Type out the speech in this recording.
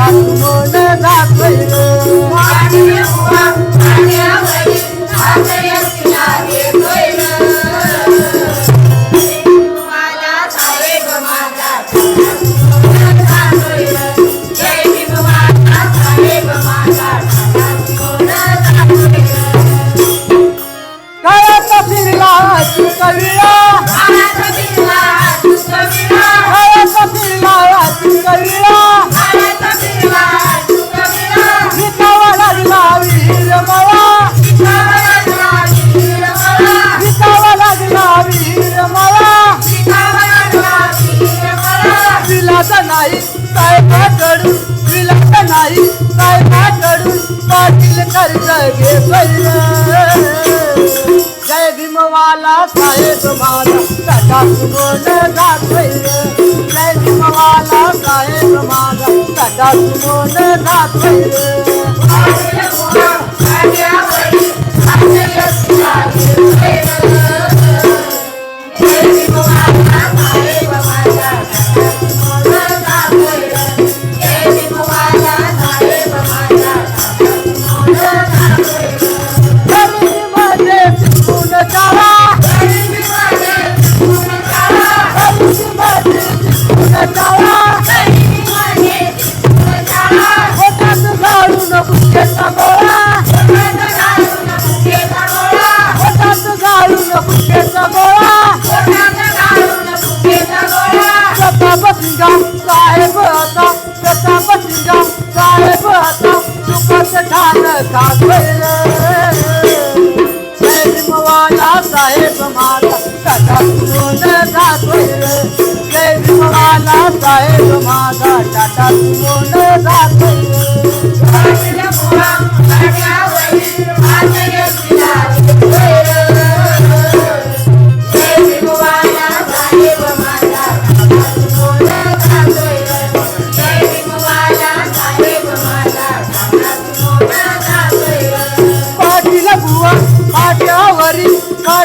ಸಾಧು कर्ज घे जय भीमवाला साहेब माझा. सदा सुमन गात जय भीमवाला साहेब माझा. सदा सुमन गात जा साहेब आता साहेब आता सुखद ठाण साखर साहेब माझा कथा सुन साखर जय साहेब माझा टाटा सुन साखर